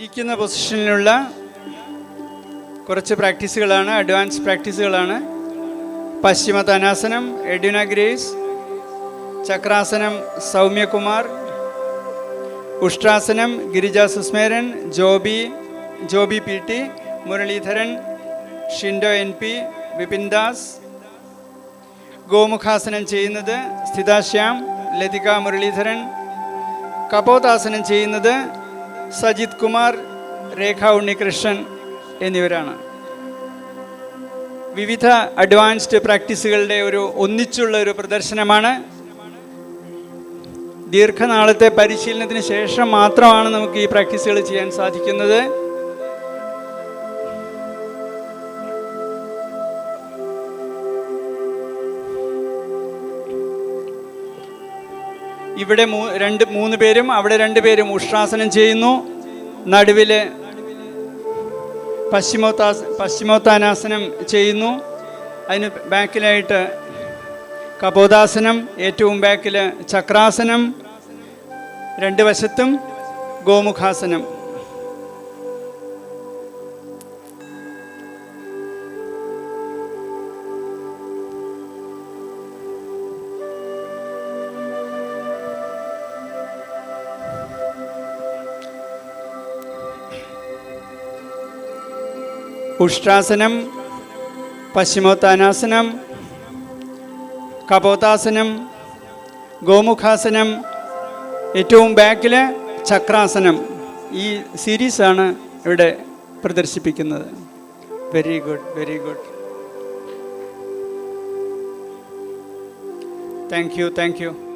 ഇരിക്കുന്ന പൊസിഷനിലുള്ള കുറച്ച് പ്രാക്ടീസുകളാണ് advance പ്രാക്ടീസുകളാണ്. Paschimottanasana Edna Grace Chakrasana Soumyakumar Ushtrasana Girija Susmeran Joby Joby P T Muraleedharan Shindo N P Vipin Das. Gomukhasana ചെയ്യുന്നത് സ്ഥിതാശ്യാം ലതിക മുരളീധരൻ. കപോതാസനം ചെയ്യുന്നത് സജിത് കുമാർ രേഖ ഉണ്ണികൃഷ്ണൻ എന്നിവരാണ്. വിവിധ അഡ്വാൻസ്ഡ് പ്രാക്ടീസുകളുടെ ഒരു ഒന്നിച്ചുള്ള ഒരു പ്രദർശനമാണ്. ദീർഘനാളത്തെ പരിശീലനത്തിന് ശേഷം മാത്രമാണ് നമുക്ക് ഈ പ്രാക്ടീസുകൾ ചെയ്യാൻ സാധിക്കുന്നത്. ഇവിടെ മൂ രണ്ട് മൂന്ന് പേരും അവിടെ രണ്ട് പേരും ഉഷ്ട്രാസനം ചെയ്യുന്നു. നടുവിൽ പശ്ചിമോത്താസ പശ്ചിമോത്താനാസനം ചെയ്യുന്നു. അതിന് ബാക്കിലായിട്ട് കപോദാസനം ഏറ്റവും ബാക്കിൽ ചക്രാസനം രണ്ട് വശത്തും ഗോമുഖാസനം. ഉഷ്ട്രാസനം പശ്ചിമോത്താനാസനം കപോതാസനം ഗോമുഖാസനം ഏറ്റവും ബാക്കിൽ ചക്രാസനം. ഈ സീരീസാണ് ഇവിടെ പ്രദർശിപ്പിക്കുന്നത്. Very good very good thank you thank you